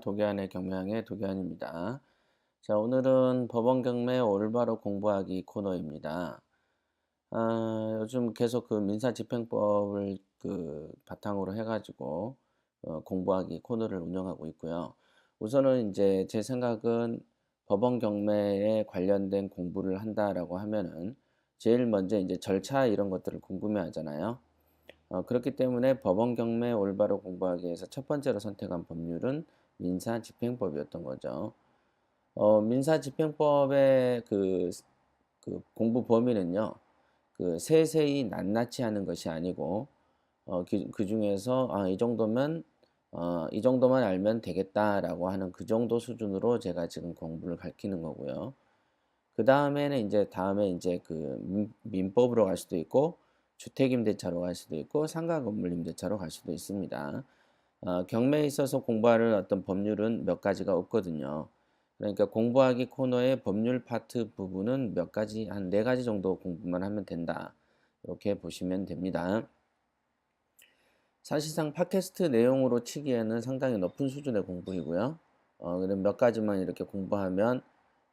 도교안의 경매항의 도교안입니다. 자, 오늘은 법원 경매 올바로 공부하기 코너입니다. 아, 요즘 계속 그 민사집행법을 그 바탕으로 해가지고 어, 공부하기 코너를 운영하고 있고요. 우선은 이제 제 생각은 법원 경매에 관련된 공부를 한다라고 하면은 제일 먼저 이제 절차 이런 것들을 궁금해 하잖아요. 어, 그렇기 때문에 법원 경매 올바로 공부하기 위해서 첫 번째로 선택한 법률은 민사 집행법이었던 거죠. 어, 민사 집행법의 그, 그 공부 범위는요, 그 세세히 낱낱이 하는 것이 아니고, 어, 그, 그 중에서 아, 이 정도면 어, 이 정도만 알면 되겠다라고 하는 그 정도 수준으로 제가 지금 공부를 가르치는 거고요. 그 다음에는 이제 다음에 이제 그 민, 민법으로 갈 수도 있고 주택임대차로 갈 수도 있고 상가건물임대차로 갈 수도 있습니다. 어, 경매에 있어서 공부하는 어떤 법률은 몇 가지가 없거든요. 그러니까 공부하기 코너의 법률 파트 부분은 몇 가지 한 네 가지 정도 공부만 하면 된다. 이렇게 보시면 됩니다. 사실상 팟캐스트 내용으로 치기에는 상당히 높은 수준의 공부이고요. 어, 그럼 몇 가지만 이렇게 공부하면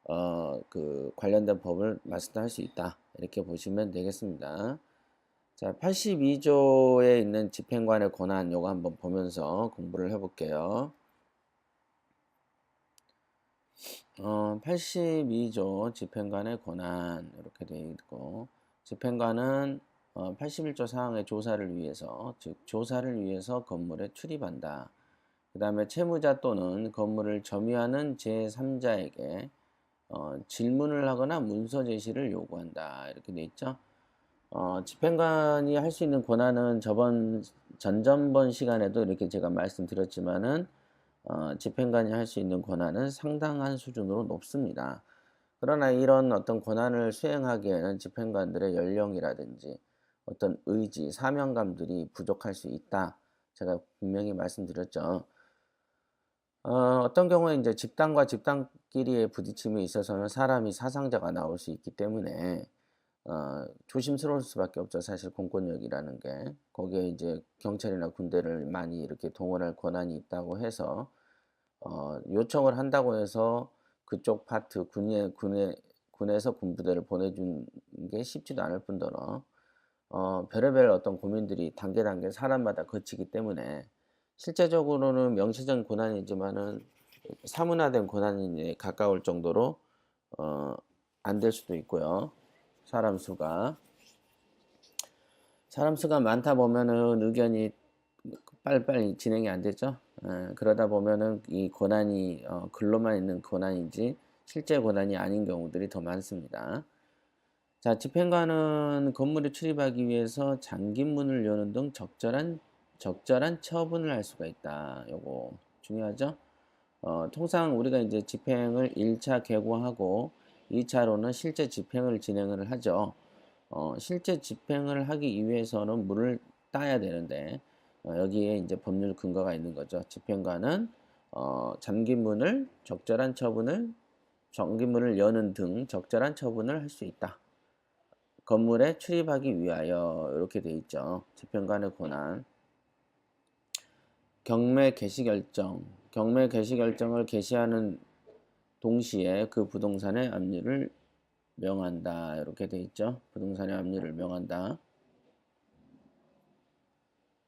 어, 그 관련된 법을 마스터할 수 있다. 이렇게 보시면 되겠습니다. 자, 82조에 있는 집행관의 권한 요거 한번 보면서 공부를 해볼게요. 어, 82조 집행관의 권한 이렇게 되어 있고 집행관은 어, 81조 사항의 조사를 위해서 즉 조사를 위해서 건물에 출입한다. 그 다음에 채무자 또는 건물을 점유하는 제3자에게 어, 질문을 하거나 문서 제시를 요구한다. 이렇게 되어 있죠. 어, 집행관이 할 수 있는 권한은 저번 전전번 시간에도 이렇게 제가 말씀드렸지만은 어, 집행관이 할 수 있는 권한은 상당한 수준으로 높습니다. 그러나 이런 어떤 권한을 수행하기에는 집행관들의 연령이라든지 어떤 의지, 사명감들이 부족할 수 있다. 제가 분명히 말씀드렸죠. 어, 어떤 경우에 이제 집단과 집단끼리의 부딪힘에 있어서는 사람이 사상자가 나올 수 있기 때문에 어, 조심스러울 수밖에 없죠. 사실 공권력이라는 게 거기에 이제 경찰이나 군대를 많이 이렇게 동원할 권한이 있다고 해서 어, 요청을 한다고 해서 그쪽 파트 군에 군에 군에서 군부대를 보내준 게 쉽지도 않을 뿐더러 어, 별의별 어떤 고민들이 단계 단계 사람마다 거치기 때문에 실제적으로는 명시적 권한이지만은 사문화된 권한에 가까울 정도로 어, 안 될 수도 있고요. 사람 수가 사람 수가 많다 보면은 의견이 빨리빨리 진행이 안 되죠. 에, 그러다 보면은 이 권한이 어, 글로만 있는 권한인지 실제 권한이 아닌 경우들이 더 많습니다. 자, 집행관은 건물에 출입하기 위해서 잠긴 문을 여는 등 적절한 적절한 처분을 할 수가 있다. 요거 중요하죠. 어, 통상 우리가 이제 집행을 1차 개고하고 2차로는 실제 집행을 진행을 하죠. 어, 실제 집행을 하기 위해서는 물을 따야 되는데 어, 여기에 이제 법률 근거가 있는 거죠. 집행관은 어, 잠긴 문을 적절한 처분을 잠긴 문을 여는 등 적절한 처분을 할 수 있다. 건물에 출입하기 위하여 이렇게 돼 있죠. 집행관의 권한. 경매 개시 결정. 경매 개시 결정을 개시하는 동시에 그 부동산의 압류를 명한다. 이렇게 돼 있죠. 부동산의 압류를 명한다.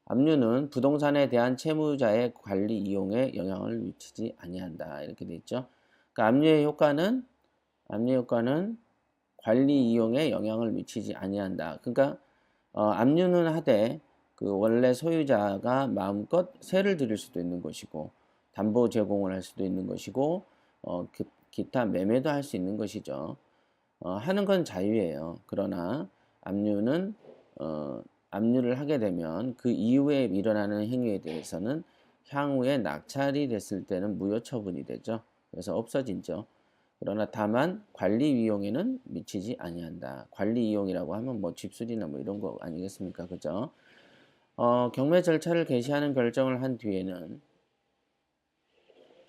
압류는 부동산에 대한 채무자의 관리 이용에 영향을 미치지 아니한다. 이렇게 돼 있죠. 그러니까 압류의 효과는 압류 효과는 관리 이용에 영향을 미치지 아니한다. 그러니까 어, 압류는 하되 그 원래 소유자가 마음껏 세를 들일 수도 있는 것이고 담보 제공을 할 수도 있는 것이고 어, 기, 기타 매매도 할 수 있는 것이죠. 어, 하는 건 자유예요. 그러나 압류는 어, 압류를 하게 되면 그 이후에 일어나는 행위에 대해서는 향후에 낙찰이 됐을 때는 무효 처분이 되죠. 그래서 없어진죠. 그러나 다만 관리 이용에는 미치지 아니한다. 관리 이용이라고 하면 뭐 집수리나 뭐 이런 거 아니겠습니까? 그죠? 어, 경매 절차를 개시하는 결정을 한 뒤에는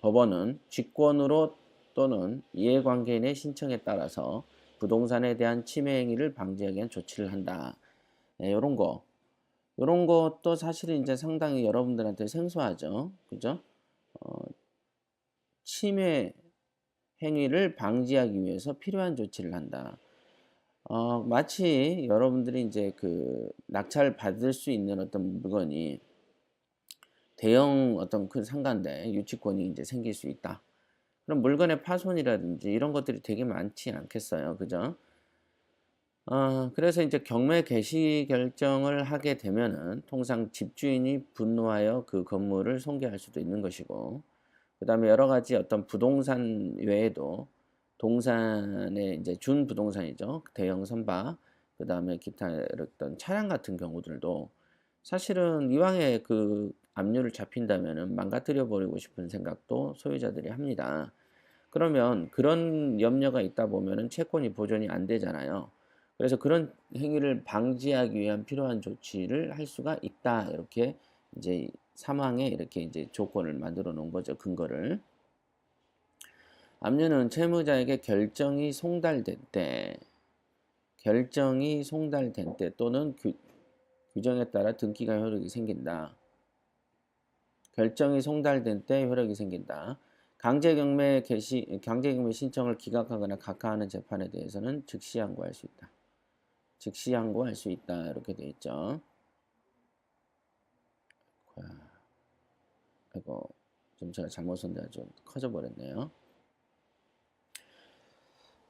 법원은 직권으로 또는 이해관계인의 신청에 따라서 부동산에 대한 침해 행위를 방지하기 위한 조치를 한다. 네, 이런 거. 이런 것도 사실은 이제 상당히 여러분들한테 생소하죠. 그죠? 어, 침해 행위를 방지하기 위해서 필요한 조치를 한다. 어, 마치 여러분들이 이제 그 낙찰 받을 수 있는 어떤 물건이 대형 어떤 큰 상가인데 유치권이 이제 생길 수 있다. 그럼 물건의 파손이라든지 이런 것들이 되게 많지 않겠어요. 그죠? 어, 그래서 이제 경매 개시 결정을 하게 되면은 통상 집주인이 분노하여 그 건물을 손괴할 수도 있는 것이고, 그 다음에 여러 가지 어떤 부동산 외에도 동산에 이제 준 부동산이죠. 대형 선박, 그 다음에 기타 어떤 차량 같은 경우들도 사실은 이왕에 그 압류를 잡힌다면은 망가뜨려 버리고 싶은 생각도 소유자들이 합니다. 그러면 그런 염려가 있다 보면은 채권이 보존이 안 되잖아요. 그래서 그런 행위를 방지하기 위한 필요한 조치를 할 수가 있다. 이렇게 이제 사망에 이렇게 이제 조건을 만들어 놓은 거죠. 근거를. 압류는 채무자에게 결정이 송달될 때, 결정이 송달된 때 또는 규, 규정에 따라 등기가 효력이 생긴다. 결정이 송달된 때 효력이 생긴다. 강제경매 개시, 강제경매 신청을 기각하거나 각하하는 재판에 대해서는 즉시 항고할 수 있다. 즉시 항고할 수 있다. 이렇게 돼 있죠. 이거 좀 제가 잘못 썼는데 좀 커져 버렸네요.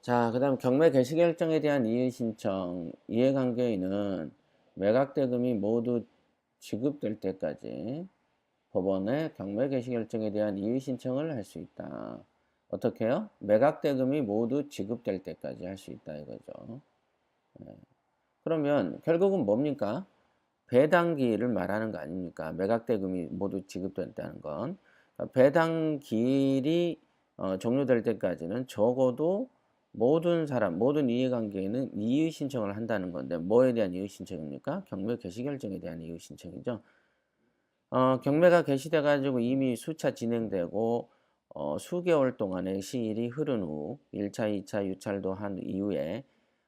자, 그 다음 경매 개시 결정에 대한 이의 신청, 이해관계인은 매각 대금이 모두 지급될 때까지 법원에 경매 개시 결정에 대한 이의 신청을 할 수 있다. 어떻게 요 매각 대금이 모두 지급될 때까지 할 수 있다 이거죠. 네. 그러면 결국은 뭡니까? 배당기를 말하는 거 아닙니까? 매각 대금이 모두 지급된다는 건 배당기일이 어, 종료될 때까지는 적어도 모든 사람, 모든 이해관계에는 이의 신청을 한다는 건데 뭐에 대한 이의 신청입니까? 경매 개시 결정에 대한 이의 신청이죠. 어, 경매가 개시돼 가지고 이미 수차 진행되고 어, 수개월 동안의 시일이 흐른 후 1차, 2차 유찰도 한 이후에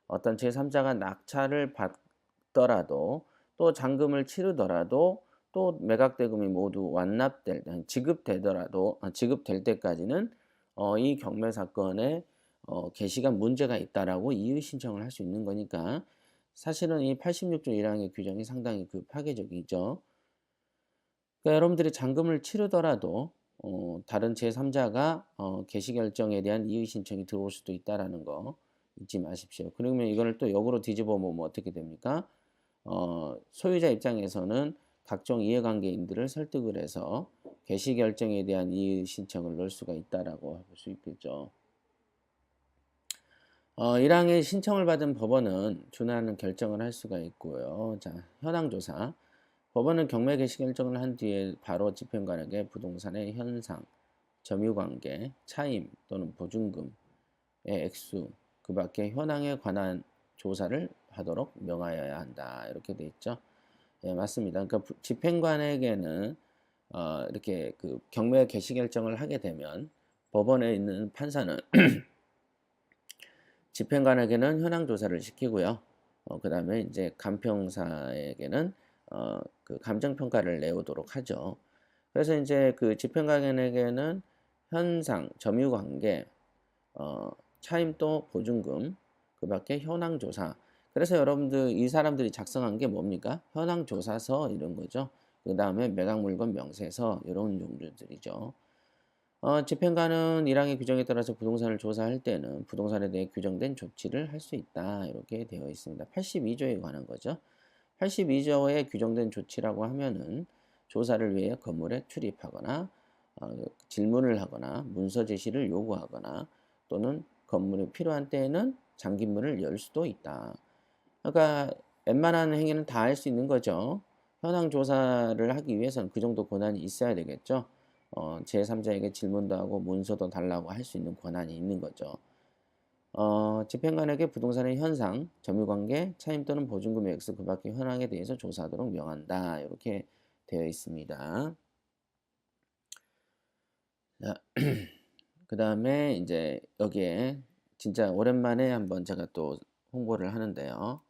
어떤 제3자가 낙찰을 받더라도 또 잔금을 치르더라도 또 매각대금이 모두 완납될 지급되더라도 아, 지급될 때까지는 어, 이 경매 사건에 어, 개시가 문제가 있다라고 이의 신청을 할 수 있는 거니까 사실은 이 86조 1항의 규정이 상당히 그 파괴적이죠. 그러니까 여러분들이 잔금을 치르더라도 어, 다른 제3자가 어, 개시 결정에 대한 이의 신청이 들어올 수도 있다라는 거 잊지 마십시오. 그러면 이거를 또 역으로 뒤집어 보면 어떻게 됩니까? 어, 소유자 입장에서는 각종 이해관계인들을 설득을 해서 개시 결정에 대한 이의 신청을 넣을 수가 있다라고 볼 수 있겠죠. 어, 1항의 신청을 받은 법원은 준하는 결정을 할 수가 있고요. 자, 현황 조사. 법원은 경매 개시 결정을 한 뒤에 바로 집행관에게 부동산의 현상, 점유관계, 차임 또는 보증금의 액수, 그 밖에 현황에 관한 조사를 하도록 명하여야 한다. 이렇게 돼 있죠. 예, 맞습니다. 그러니까 집행관에게는 어, 이렇게 그 경매 개시 결정을 하게 되면 법원에 있는 판사는 집행관에게는 현황 조사를 시키고요. 어, 그 다음에 이제 감평사에게는 어, 그 감정 평가를 내오도록 하죠. 그래서 이제 그 집행관에게는 현상, 점유 관계, 어, 차임도 보증금, 그 밖에 현황 조사. 그래서 여러분들 이 사람들이 작성한 게 뭡니까? 현황 조사서 이런 거죠. 그 다음에 매각 물건 명세서 이런 종류들이죠. 어, 집행관은 1항의 규정에 따라서 부동산을 조사할 때는 부동산에 대해 규정된 조치를 할 수 있다. 이렇게 되어 있습니다. 82조에 관한 거죠. 82조에 규정된 조치라고 하면은 조사를 위해 건물에 출입하거나 어, 질문을 하거나 문서 제시를 요구하거나 또는 건물이 필요한 때에는 잠긴문을 열 수도 있다. 그러니까 웬만한 행위는 다 할 수 있는 거죠. 현황 조사를 하기 위해서는 그 정도 권한이 있어야 되겠죠. 어, 제3자에게 질문도 하고 문서도 달라고 할 수 있는 권한이 있는 거죠. 어, 집행관에게 부동산의 현상, 점유관계, 차임 또는 보증금의 액수 그 밖의 현황에 대해서 조사하도록 명한다. 이렇게 되어 있습니다. 그 다음에 이제 여기에 진짜 오랜만에 한번 제가 또 홍보를 하는데요.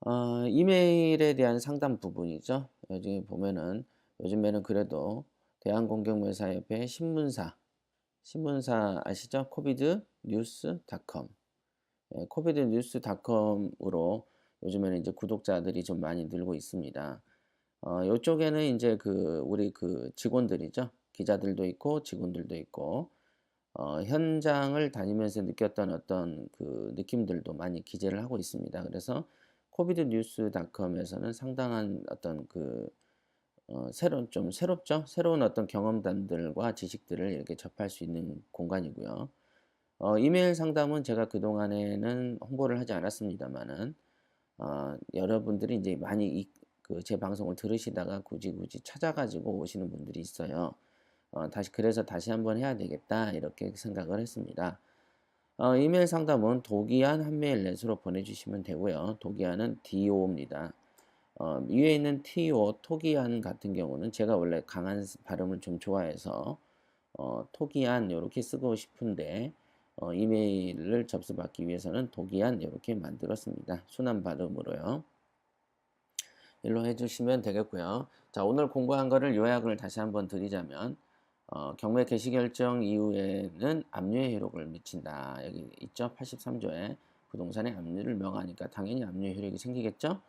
어, 이메일에 대한 상담 부분이죠. 여기 보면은 요즘에는 그래도 대한공경매사협회 신문사 신문사 아시죠? 코비드 뉴스닷컴. 예, 코비드 뉴스닷컴으로 요즘에는 이제 구독자들이 좀 많이 늘고 있습니다. 어, 요쪽에는 이제 그 우리 그 직원들이죠. 기자들도 있고 직원들도 있고 어, 현장을 다니면서 느꼈던 어떤 그 느낌들도 많이 기재를 하고 있습니다. 그래서 코비드 뉴스닷컴에서는 상당한 어떤 그 어, 새로운 좀 새롭죠? 새로운 어떤 경험담들과 지식들을 이렇게 접할 수 있는 공간이고요. 어, 이메일 상담은 제가 그동안에는 홍보를 하지 않았습니다만은 어, 여러분들이 이제 많이 그 제 방송을 들으시다가 굳이 굳이 찾아가지고 오시는 분들이 있어요. 어, 다시 그래서 다시 한번 해야 되겠다 이렇게 생각을 했습니다. 어, 이메일 상담은 도기한 한메일 넷으로 보내주시면 되고요. 도기한은 DO입니다. 어, 위에 있는 TO 토기한 같은 경우는 제가 원래 강한 발음을 좀 좋아해서 어, 토기한 이렇게 쓰고 싶은데 어, 이메일을 접수받기 위해서는 도기한 이렇게 만들었습니다. 순한 발음으로요. 일로 해주시면 되겠고요. 자 오늘 공부한 거를 요약을 다시 한번 드리자면 어, 경매 개시 결정 이후에는 압류의 효력을 미친다. 여기 있죠. 83조에 부동산의 압류를 명하니까 당연히 압류의 효력이 생기겠죠.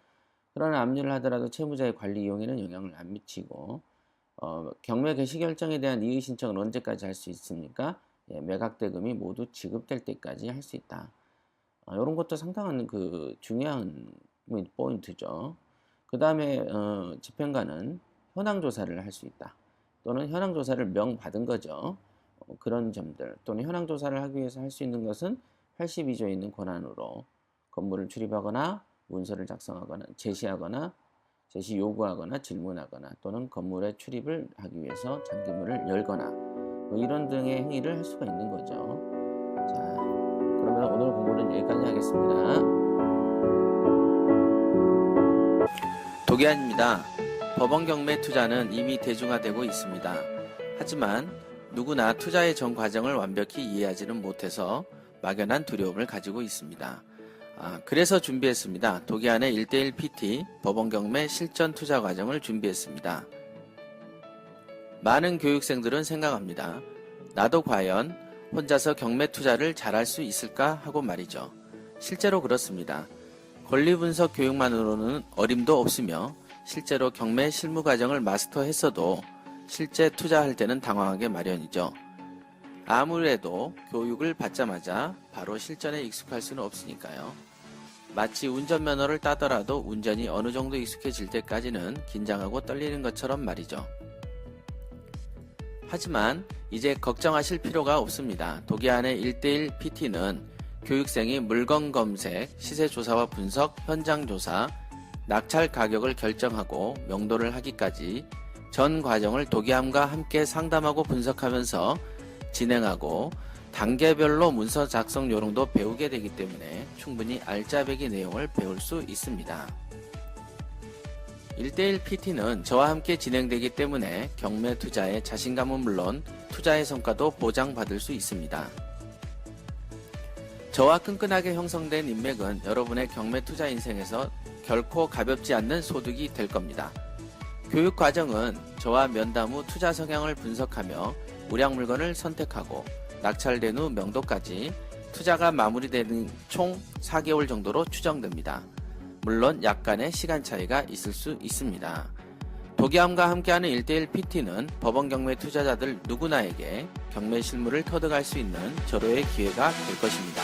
그러나 압류를 하더라도 채무자의 관리 이용에는 영향을 안 미치고 어, 경매 개시 결정에 대한 이의 신청은 언제까지 할 수 있습니까? 예, 매각 대금이 모두 지급될 때까지 할 수 있다. 어, 이런 것도 상당한 그 중요한 포인트죠. 그 다음에 어, 집행관은 현황 조사를 할 수 있다. 또는 현황 조사를 명받은 거죠. 어, 그런 점들 또는 현황 조사를 하기 위해서 할 수 있는 것은 82조에 있는 권한으로 건물을 출입하거나 문서를 작성하거나 제시하거나 제시 요구하거나 질문하거나 또는 건물에 출입을 하기 위해서 장기문을 열거나 뭐 이런 등의 행위를 할 수가 있는 거죠. 자, 그러면 오늘 공부는 여기까지 하겠습니다. 도기안입니다. 법원 경매 투자는 이미 대중화되고 있습니다. 하지만 누구나 투자의 전 과정을 완벽히 이해하지는 못해서 막연한 두려움을 가지고 있습니다. 아, 그래서 준비했습니다. 도기안의 1대1 PT 법원 경매 실전 투자 과정을 준비했습니다. 많은 교육생들은 생각합니다. 나도 과연 혼자서 경매 투자를 잘할 수 있을까 하고 말이죠. 실제로 그렇습니다. 권리 분석 교육만으로는 어림도 없으며 실제로 경매 실무 과정을 마스터했어도 실제 투자할 때는 당황하게 마련이죠. 아무래도 교육을 받자마자 바로 실전에 익숙할 수는 없으니까요. 마치 운전면허를 따더라도 운전이 어느 정도 익숙해질 때까지는 긴장하고 떨리는 것처럼 말이죠. 하지만 이제 걱정하실 필요가 없습니다. 도기안의 1대1 PT는 교육생이 물건 검색, 시세 조사와 분석, 현장 조사, 낙찰 가격을 결정하고 명도를 하기까지 전 과정을 도기함과 함께 상담하고 분석하면서 진행하고 단계별로 문서 작성 요령도 배우게 되기 때문에 충분히 알짜배기 내용을 배울 수 있습니다. 1대1 PT는 저와 함께 진행되기 때문에 경매 투자의 자신감은 물론 투자의 성과도 보장받을 수 있습니다. 저와 끈끈하게 형성된 인맥은 여러분의 경매 투자 인생에서 결코 가볍지 않는 소득이 될 겁니다. 교육 과정은 저와 면담 후 투자 성향을 분석하며 우량 물건을 선택하고 낙찰된 후 명도까지 투자가 마무리되는 총 4개월 정도로 추정됩니다. 물론 약간의 시간 차이가 있을 수 있습니다. 도기함과 함께하는 1대1 PT는 법원 경매 투자자들 누구나에게 경매 실무를 터득할 수 있는 절호의 기회가 될 것입니다.